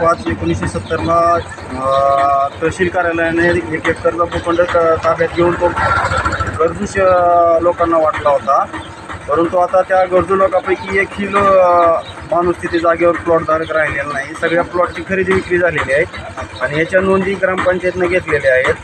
पाच एकोणीसशे सत्तरला तहसील कार्यालयाने एक एकरचा भूखंड ताब्यात घेऊन तो गरजू श- लोकांना वाटला होता. परंतु आता त्या गरजू लोकांपैकी एकही लो माणूस तिथे जागेवर प्लॉटधारक राहिलेला नाही. सगळ्या प्लॉटची खरेदी विक्री झालेली आहे. आणि याच्या नोंदी ग्रामपंचायतनं घेतलेल्या आहेत.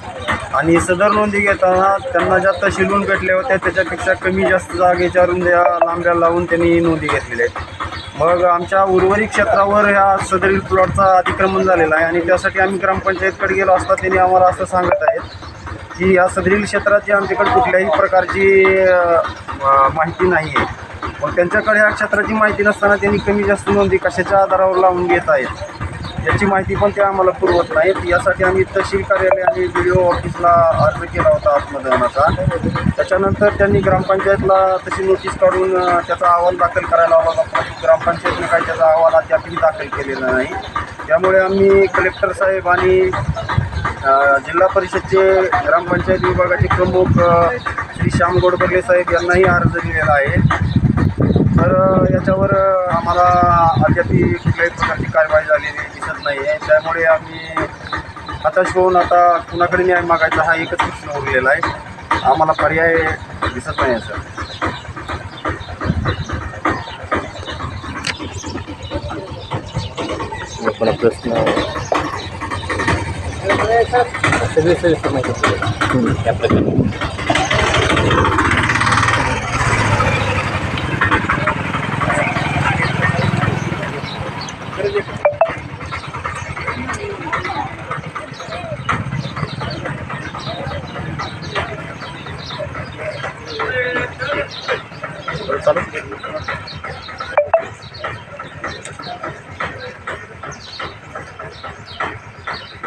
आणि सदर नोंदी घेताना त्यांना ज्या तहसीलून भेटल्या होत्या त्याच्यापेक्षा कमी जास्त जागेच्या रुंद्या लांब्या लावून त्यांनी नोंदी घेतलेल्या आहेत. मग आमच्या उर्वरित क्षेत्रावर ह्या सदरील प्लॉटचा अतिक्रमण झालेला आहे आणि त्यासाठी आम्ही ग्रामपंचायतकडे गेलो असता त्यांनी आम्हाला असं सांगत आहेत की या सदरील क्षेत्राची आमच्याकडे कुठल्याही प्रकारची माहिती नाही आहे. मग त्यांच्याकडे या क्षेत्राची माहिती नसताना त्यांनी कमी जास्त नोंदी कशाच्या आधारावर लावून घेत आहेत? याची माहिती पण ते आम्हाला पुरवत नाहीत यासाठी आम्ही तहसील कार्यालय आणि बी ओ ऑफिसला अर्ज केला होता आत्मदहनाचा. त्याच्यानंतर त्यांनी ग्रामपंचायतला तशी नोटीस काढून त्याचा अहवाल दाखल करायला हवा परंतु ग्रामपंचायतने काही त्याचा अहवाल अद्यापही दाखल केलेला नाही. त्यामुळे आम्ही कलेक्टर साहेब आणि जिल्हा परिषदचे ग्रामपंचायत विभागाचे प्रमुख श्री श्याम गोडबर्ले साहेब यांनाही अर्ज दिलेला आहे. तर याच्यावर आम्हाला अद्यापही कुठल्याही प्रकारची कारवाई झालेली दिसत नाही आहे. त्यामुळे आम्ही हताश होऊन आता कुणाकडे न्याय मागायचा हा एकच प्रश्न उरलेला आहे. आम्हाला पर्याय दिसत नाही आहे सर. मला प्रश्न सगळे माहिती पुरवली त्या प्रकारे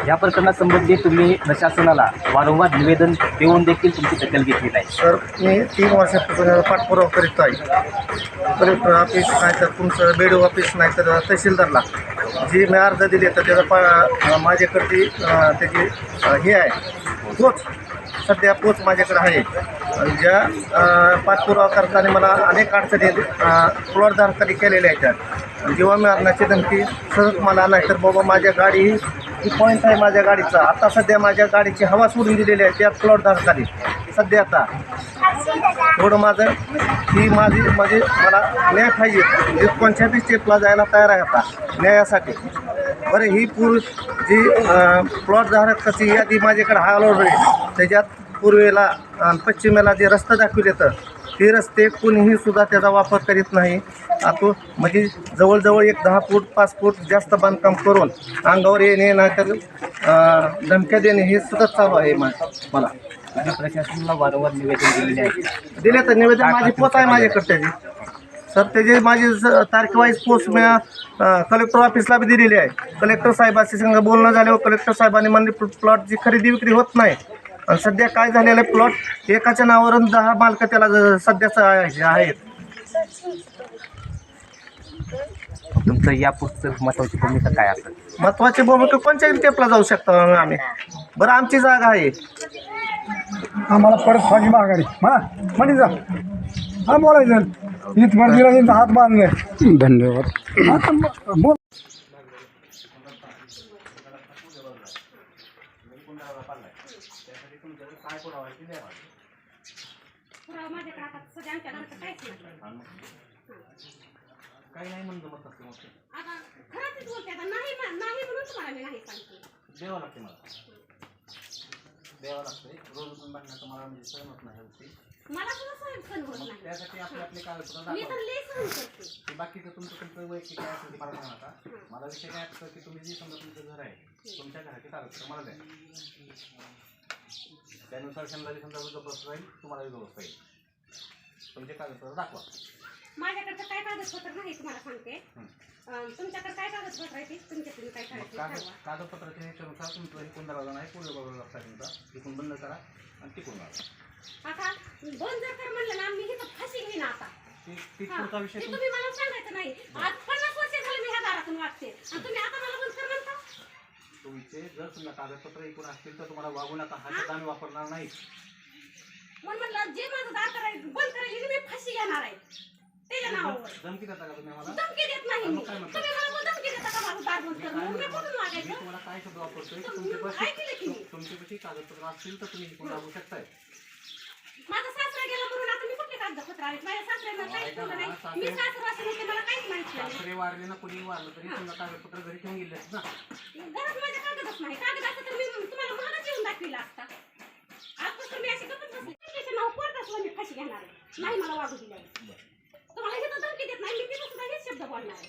या प्रकरणात संबंधित तुम्ही प्रशासनाला वारंवार निवेदन देऊन देखील तुमची दखल घेतली नाही. सर मी तीन वर्षापासून पाठपुरावा करीत आहे. कलेक्टर ऑफिस नाही तर तुमचं बी ऑफिस नाही तर तहसीलदारला. जी मी अर्ज दिली तर त्याचा पा माझ्याकडची त्याची हे आहे. पोच. सध्या पोच माझ्याकडे आहे. ज्या पाठपुरावा करताना मला अनेक अडचणी प्लॉटधारकांनी केलेल्या आहेत. जीवा मारण्याची धमकी सहज मला नाही. तर बाबा माझ्या गाडी ही पॉईंट आहे माझ्या गाडीचा आता सध्या माझ्या गाडीची हवा सोडून दिलेली आहे त्या प्लॉटधारकांनी सध्या आता थोडं माझं ही माझी म्हणजे मला न्याय पाहिजे. म्हणजे कोणत्याही स्टेपला जायला तयार आहे आता न्यायासाठी. बरं ही पूर जी प्लॉटधारकाची यादी माझ्याकडे हलवली त्याच्यात पूर्वेला आणि पश्चिमेला जे रस्ता दाखवले तर ते रस्ते कुणीही सुद्धा त्याचा वापर करीत नाही. आता म्हणजे जवळजवळ एक दहा फूट पाच फूट जास्त बांधकाम करून अंगावर येणे नाही तर धमक्या देणे हे सुद्धा चालू आहे मला. प्रशासनाला वारंवार निवेदन दिलेले आहे. दिले तर निवेदन माझी पोच आहे माझ्याकडे त्याची. सर त्याची माझी तारखेवाईज पोच मी कलेक्टर ऑफिसला बी दिलेली आहे. कलेक्टर साहेबांशी संग बोलणं झाल्यावर कलेक्टर साहेबांनी म्हणले प्ल- प्लॉटची खरेदी विक्री होत नाही सध्या काय झालेलं आहे प्लॉट एकाच्या नावावरून दहा मालक त्याला सध्याच आहे- आहेत. तुमचं या पुस्तक महत्वाची भूमिका काय असेल महत्वाची भूमिका कोणत्याही स्टेपला जाऊ शकतो आम्ही. बरं आमची जागा आहे. आम्हाला परत फागी माघारी. म्हणा म्हणे जा. हा बोलायचं. त्यांचा हात बांधले. धन्यवाद. आता ब- बोल पुरावा माझ्याकडे आता सध्या आमच्या घरात काहीच नाही काही नाही म्हणून जमत नसते मग. आता खरंच बोलते आता नाही मा- नाही म्हणून तुम्हाला मी नाही सांगते. द्यावं लागते मला. द्यावं लागते रोज उठून बांधण्याचं मला म्हणजे सहमत नाही होती मला सुद्धा सहन सहन होत मग नाही. त्यासाठी आपले आपले कागदपत्र मी दाखवा तर लई सहन करते. ते बाकीचं तुमचं तुमचं वैयक्तिक काय असेल ते मला सांगा नका मला विषय काय असतं की तुम्ही जे समजा तुमचं घर आहे तुमच्या घराचे कागदपत्र मला द्या. त्यानुसार जे समजा गप्प राहील तुम्हाला व्यवस्था येईल. तुमचे कागदपत्र दाखवा. माझ्याकडचं काय कागदपत्र नाही तुम्हाला सांगते. तुमच्याकडे काय कागदपत्र आहे ते? तुमच्या तुम्ही काय मग कागद. कागदपत्राच्या ह्याच्यानुसार तुमचं हे कोण दरवाजा नाही बाजूला रस्ता आहे तुमचा? तिथून बंद करा आणि तिकडून मारा आता बंद जर कर म्हणलं ना मी इथं फाशी घेईन आता. ती ती हा, पुढचा विषय ते तुम- तुम्ही मला सांगायचं नाही. आज पन्नास वर्ष झाले मी ह्या दारातून वागते. आणि तुम्ही आता मला तुमचे. जर समजा कागदपत्र एकूण असतील तर तुम्हाला वागू नका हा शब्द आम्ही वापरणार नाही. म्हणून म्हणलं जे माझं दार करायचं बंद करायची मी फाशी घेणार आहे. त्याच्या नावावर. धमकी देता का तुम्ही आम्हाला? धमकी देत नाही मग तुम्ही? मला धमकी देता का माझं दार मागून तर मग मी कुठून मी मागायचं तुम्हाला काय शब्द वापरतोय? ऐकलं की. तुमच्यापाशी कागदपत्र असतील तर तुम्ही इकडून लागू शकताय. माझा सासरा आता मी कुठले कागदपत्र आहेत माझ्या सासऱ्यांना काहीच ठेवलं नाही. मी सासर वाचून होते मला काहीच माहिती नाही. सासरे वारले ना कोणी वारलं तरी समजा कागदपत्र घरी ठेवून गेले ना. घरात माझ्या कागदच नाही. कागद असतं तर मी तुम्हाला महागच येऊन दाखविला असता. आजपासून मी अशी गप्पच बसली. त्याचं नाव कोर्टात मी फाशी घेणार आहे. नाही मला वागू दिलं. तुम्हाला हे तर धमकी देत नाही. मी तिथं सुद्धा हेच शब्द बोलणार आहे.